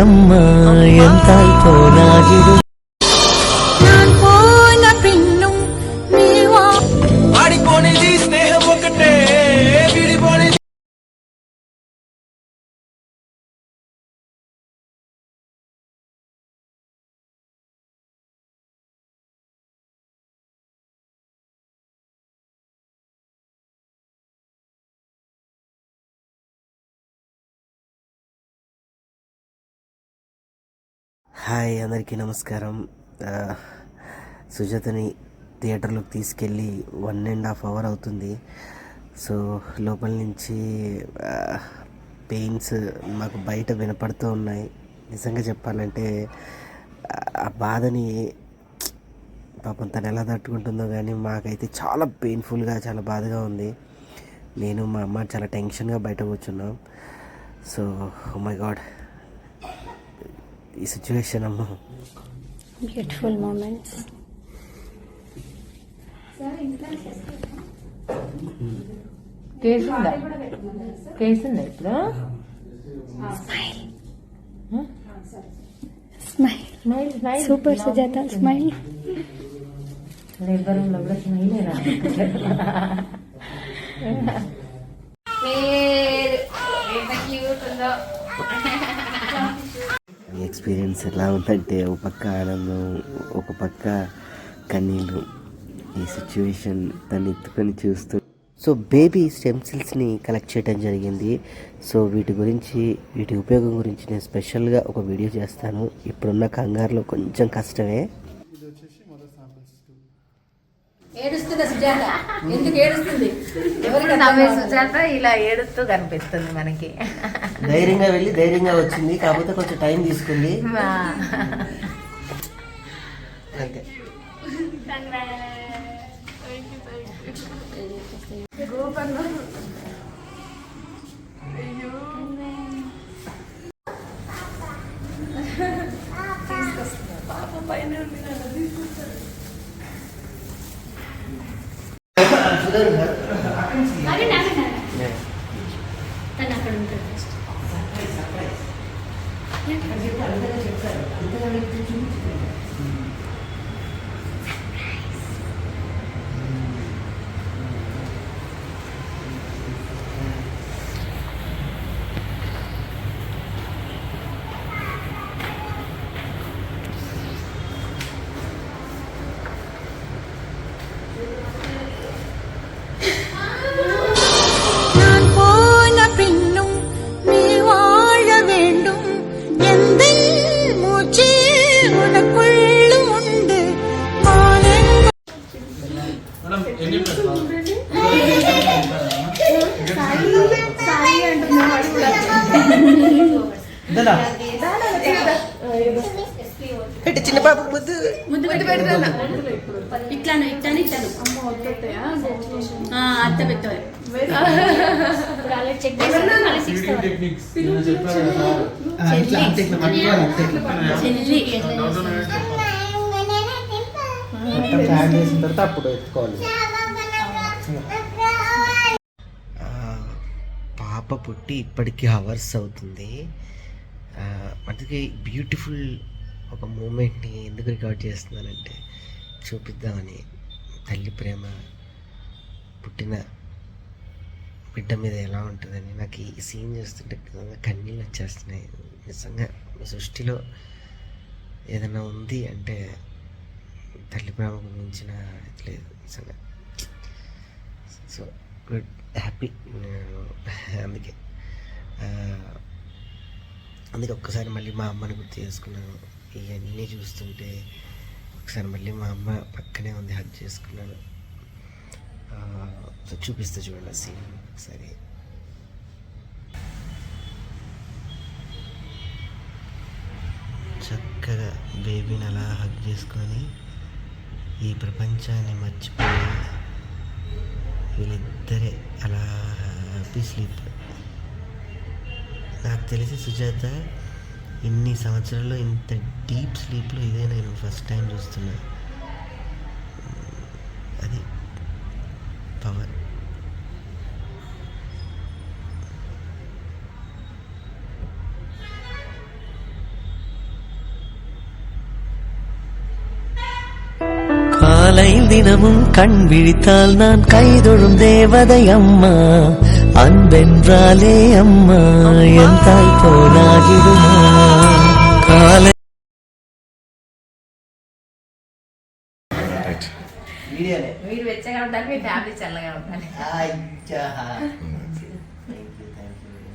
ಅಮ್ಮ ಎಂತಾಯ್ತೋ ನಾಗಿರು హాయ్ అందరికీ నమస్కారం. సుజాతని థియేటర్లోకి తీసుకెళ్ళి వన్ అండ్ హాఫ్ అవర్ అవుతుంది. సో లోపల నుంచి పెయిన్స్ మాకు బయట వినపడుతూ ఉన్నాయి. నిజంగా చెప్పాలంటే ఆ బాధని పాపం తను ఎలా తట్టుకుంటుందో కానీ మాకైతే చాలా పెయిన్ఫుల్గా చాలా బాధగా ఉంది. నేను మా అమ్మ చాలా టెన్షన్గా బయట కూర్చున్నాం. సో oh మై గాడ్ ఈ సిచ్యువేషన్ అమ్మ. బ్యూటిఫుల్ మూమెంట్స్ కేసు ఉందా కేసు ఉందా ఇప్పుడు smile smile smile super Sujatha smile labour రూమ్లో కూడా స్మైల్ ఈ ఎక్స్పీరియన్స్ ఎలా ఉందంటే ఒక పక్క ఆనందం ఒక పక్క కన్నీళ్ళు. ఈ సిచ్యువేషన్ తను ఎత్తుకొని చూస్తూ సో బేబీ స్టెమ్ సెల్స్ని కలెక్ట్ చేయడం జరిగింది. సో వీటి గురించి వీటి ఉపయోగం గురించి నేను స్పెషల్గా ఒక వీడియో చేస్తాను. ఇప్పుడున్న కంగారులో కొంచెం కష్టమే. ఏడుస్తుందా సుజాత. ఎందుకు ఏడుస్తుంది? ఎవరికి నవ్వే సుజాత ఇలా ఏడుస్తూ కనిపిస్తుంది మనకి. ధైర్యంగా వెళ్ళి ధైర్యంగా వచ్చింది కాకపోతే కొంచెం టైం తీసుకుంది. అంతే. ఇట్లాను ఇట్లాను ఇట్లాను ఆ, అత్త చెల్లి చేసిన తర్వాత అప్పుడు ఎత్తుకోవాలి. ఆ, పాప పుట్టి ఇప్పటికి అవర్స్ అవుతుంది. అందుకే బ్యూటిఫుల్ ఒక మూమెంట్ని ఎందుకు రికార్డ్ చేస్తున్నానంటే చూపిద్దామని తల్లి ప్రేమ పుట్టిన బిడ్డ మీద ఎలా ఉంటుందని నాకు ఈ సీన్ చూస్తుంటే కన్నీళ్ళు వచ్చేస్తున్నాయి. నిజంగా సృష్టిలో ఏదైనా ఉంది అంటే తల్లి ప్రేమకు మించిన ఇది లేదు. నిజంగా. So good happy. అందుకే. అందుకే ఒక్కసారి మళ్ళీ మా అమ్మని గుర్తు చేసుకున్నాను. ఇవన్నీ చూస్తుంటే ఒకసారి మళ్ళీ మా అమ్మ పక్కనే ఉంది హక్ చేసుకున్నాను సో చూపిస్తా చూడండి సీన్ ఒకసారి. చక్కగా బేబీని అలా హక్ చేసుకొని ఈ ప్రపంచాన్ని మర్చిపోయి వీళ్ళిద్దరే అలా హ్యాపీ స్లీప్ నాకు తెలిసి సుజాత ఇన్ని సంవత్సరాల్లో ఇంత డీప్ స్లీప్లో ఇదే నేను ఫస్ట్ టైం చూస్తున్నా అది పవర్ காலை தினமும் கண் விழித்தால் நான் கைதொழும் தேவதை அம்மா. அன்பென்றாலே அம்மா என் தாய் போலாகிடுமா మీరు వెచ్చగా ఉండాలి మీ ఫ్యామిలీ చల్లగా ఉండాలి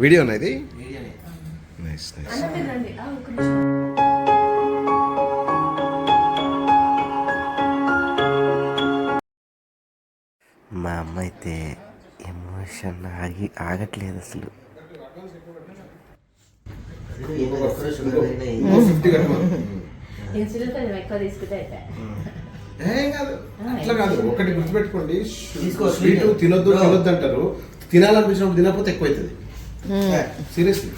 వీడియోనా ఇది? Nice nice. మా అమ్మ అయితే ఎమోషన్ ఆగి ఆగట్లేదు అసలు. ఎక్కువ తీసుకుంటే అయితే ఏం కాదు. అట్లా కాదు. ఒకటి గుర్తుపెట్టుకోండి. స్వీట్ తినొద్దు తినొద్దు అంటారు తినాలనిపించినప్పుడు తినకపోతే ఎక్కువ అవుతుంది సీరియస్లీ.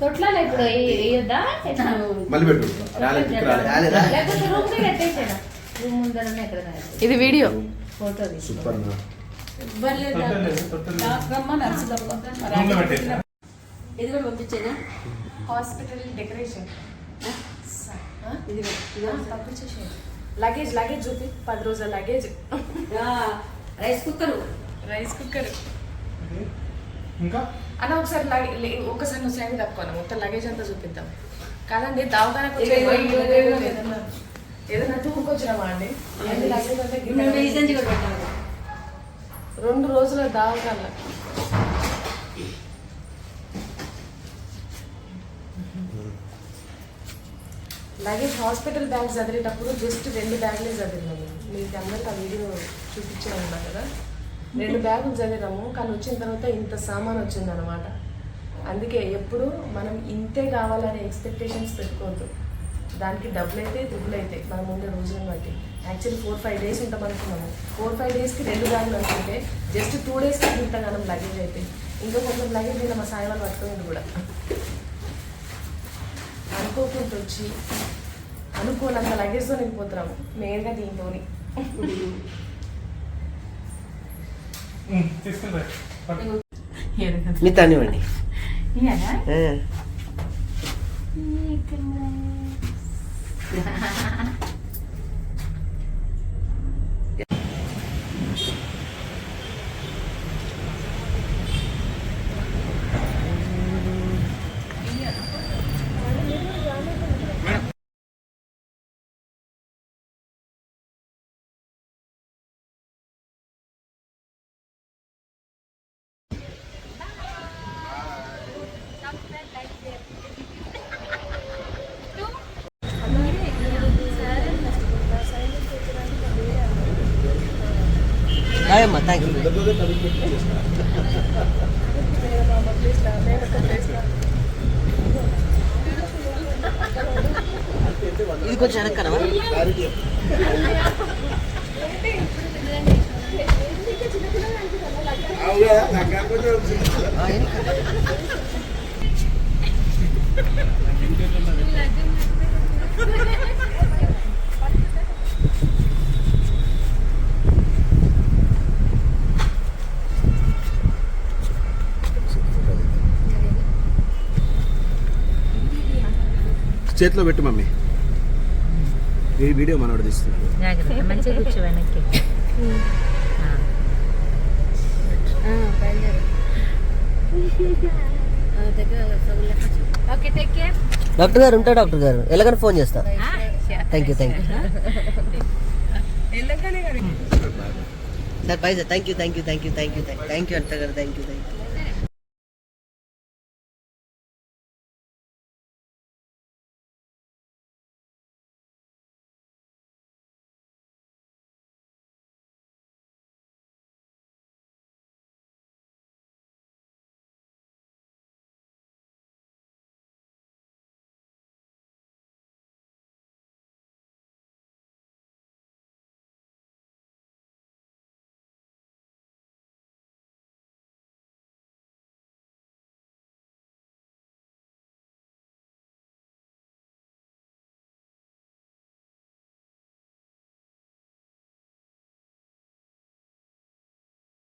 తొట్లాలు ఇప్పుడు మళ్ళీ పెట్టు. రాలేదు రాలేదు. ఇది వీడియో. ఫోటో సూపర్ ఇది కూడా పంపించేనా హాస్పిటల్ డెకరేషన్. ఇది లగేజ్ లగేజ్ చూపి. పది రోజుల luggage. Rice cooker. Rice cooker. ఇంకా? అన్న ఒకసారి ఒకసారి నువ్వు సైడ్ తప్పుకోను? మొత్తం లగేజ్ అంతా చూపిద్దాం. కాదండి దవాఖానకు ఏదైనా ఏదైనా తూముకొచ్చినామా అండి? రెండు రోజుల దావకాల. లగేజ్ హాస్పిటల్ బ్యాగ్ చదివేటప్పుడు జస్ట్ రెండు బ్యాగులే చదివినాము. మీకు అందరికి ఆ వీడియో చూపించడం ఉన్నా కదా? రెండు బ్యాగులు చదివాము కానీ వచ్చిన తర్వాత ఇంత సామాన్ వచ్చిందనమాట అందుకే ఎప్పుడు మనం ఇంతే కావాలనే ఎక్స్పెక్టేషన్స్ పెట్టుకోవద్దు. దానికి డబ్బులు అయితే దుబ్బులు అయితే మనం ఉండే రోజులను బట్టి. యాక్చువల్లీ ఫోర్ ఫైవ్ డేస్ ఉంటాం అనుకున్నాము. ఫోర్ ఫైవ్ డేస్కి రెండు బ్యాగులు అనుకుంటే జస్ట్ టూ డేస్కి ఇంతగానం లగేజ్ అయితే. ఇంకా కొంచెం లగేజ్ మీద మా సాయి వాళ్ళు పట్టుకునేది కూడా. అనుకోకుండా వచ్చి అనుకోనంత లగేజ్తో నిండిపోతున్నాము మెయిన్గా దీంతో మీ తనివ్వండి ఇయ్యనా? అమ్మా థ్యాంక్ యూ ఇది కొంచెం వెనక్కనవా చేతిలో పెట్టు మమ్మీ. ఈ వీడియో మనోడు తీస్తున్నాడు. డాక్టర్ గారు ఉంటా డాక్టర్ గారు. ఎలాగని ఫోన్ చేస్తా. Thank you thank you sir bye sir thank you thank you thank you thank you thank you అంట గారు. Thank you thank you